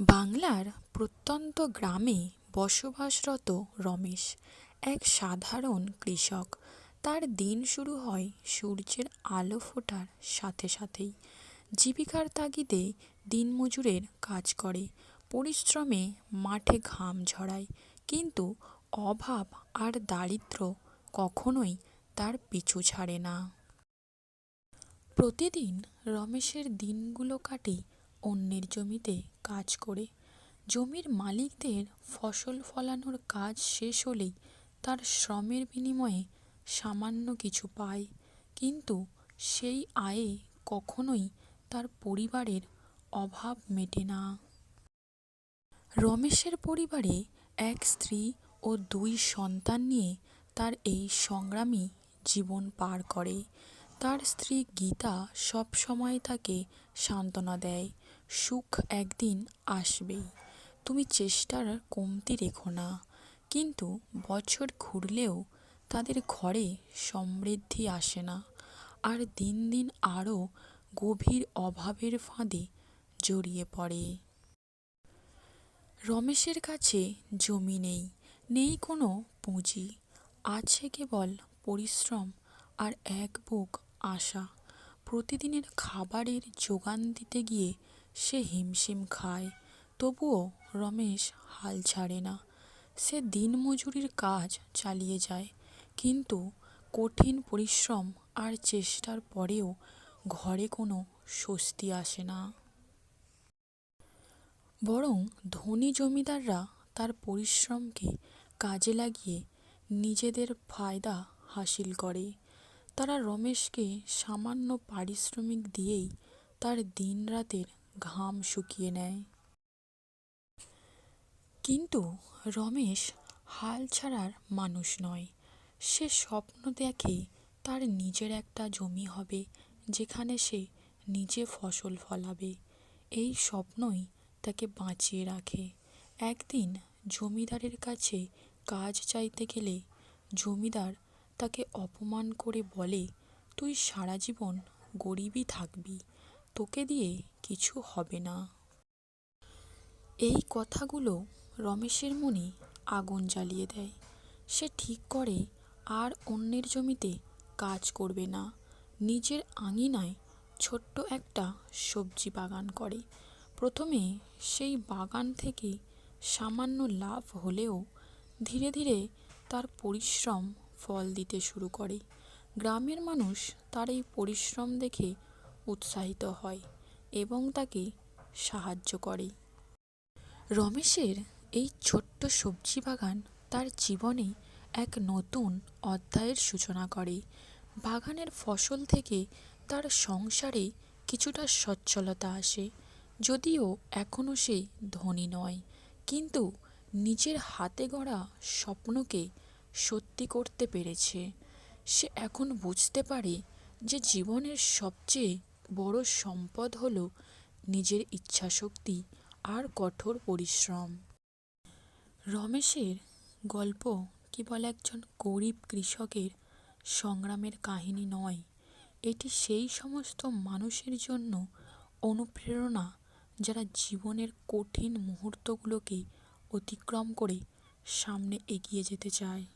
বাংলার প্রত্যন্ত গ্রামে বসবাসরত রমেশ, এক সাধারণ কৃষক। তার দিন শুরু হয় সূর্যের আলো ফোটার সাথে সাথেই। জীবিকার তাগিদে দিনমজুরের কাজ করে, পরিশ্রমে মাঠে ঘাম ঝরায়। কিন্তু অভাব আর দারিদ্র কখনোই তার পিছু ছাড়ে না। প্রতিদিন রমেশের দিনগুলো কাটে অন্যের জমিতে কাজ করে। জমির মালিকদের ফসল ফলানোর কাজ শেষ হলেই তার শ্রমের বিনিময়ে সামান্য কিছু পায়। কিন্তু সেই আয়ে কখনোই তার পরিবারের অভাব মেটে না। রমেশের পরিবারে এক স্ত্রী ও দুই সন্তান নিয়ে তার এই সংগ্রামী জীবন পার করে। তার স্ত্রী গীতা সব সময় তাকে সান্ত্বনা দেয়। সুখ একদিন আসবেই। তুমি চেষ্টার কমতি রেখো না। কিন্তু বছর ঘুরলেও তাদের ঘরে সমৃদ্ধি আসে না। আর দিন দিন আরও গভীর অভাবের ফাঁদে জড়িয়ে পড়ে। রমেশের কাছে জমি নেই নেই কোনো পুঁজি। আছে কেবল পরিশ্রম আর এক বুক আশা। প্রতিদিনের খাবারের যোগান দিতে গিয়ে সে হিমশিম খায়। তবুও রমেশ হাল ছাড়ে না। সে দিনমজুরির কাজ চালিয়ে যায়। কিন্তু কঠিন পরিশ্রম আর চেষ্টার পরেও ঘরে কোনো স্বস্তি আসে না। বরং ধনী জমিদাররা তার পরিশ্রমকে কাজে লাগিয়ে নিজেদের ফায়দা হাসিল করে। তারা রমেশকে সামান্য পারিশ্রমিক দিয়েই তার দিনরাতের ঘাম শুকিয়ে নেয়। কিন্তু রমেশ হাল ছাড়ার মানুষ নয়। সে স্বপ্ন দেখে তার নিজের একটা জমি হবে, যেখানে সে নিজে ফসল ফলাবে। এই স্বপ্নই তাকে বাঁচিয়ে রাখে। একদিন জমিদারের কাছে কাজ চাইতে গেলে জমিদার তাকে অপমান করে বলে, তুই সারা জীবন গরিবই থাকবি। তোকে দিয়ে কিছু হবে না। এই কথাগুলো রমেশের মনে আগুন জ্বালিয়ে দেয়। সে ঠিক করে আর অন্যের জমিতে কাজ করবে না। নিজের আঙিনায় ছোট্ট একটা সবজি বাগান করে। প্রথমে সেই বাগান থেকে সামান্য লাভ হলেও ধীরে ধীরে তার পরিশ্রম ফল দিতে শুরু করে। গ্রামের মানুষ তার এই পরিশ্রম দেখে উৎসাহিত হয় এবং তাকে সাহায্য করে। রমেশের এই ছোট্ট সবজি বাগান তার জীবনে এক নতুন অধ্যায়ের সূচনা করে। বাগানের ফসল থেকে তার সংসারে কিছুটা সচ্ছলতা আসে, যদিও এখনও সে ধনী নয়। কিন্তু নিজের হাতে গড়া স্বপ্নকে সত্যি করতে পেরেছে। সে এখন বুঝতে পারে যে জীবনের সবচেয়ে বড় সম্পদ হল নিজের ইচ্ছাশক্তি আর কঠোর পরিশ্রম। রমেশের গল্প কেবল একজন গরিব কৃষকের সংগ্রামের কাহিনী নয়। এটি সেই সমস্ত মানুষের জন্য অনুপ্রেরণা যারা জীবনের কঠিন মুহূর্তগুলোকে অতিক্রম করে সামনে এগিয়ে যেতে চায়।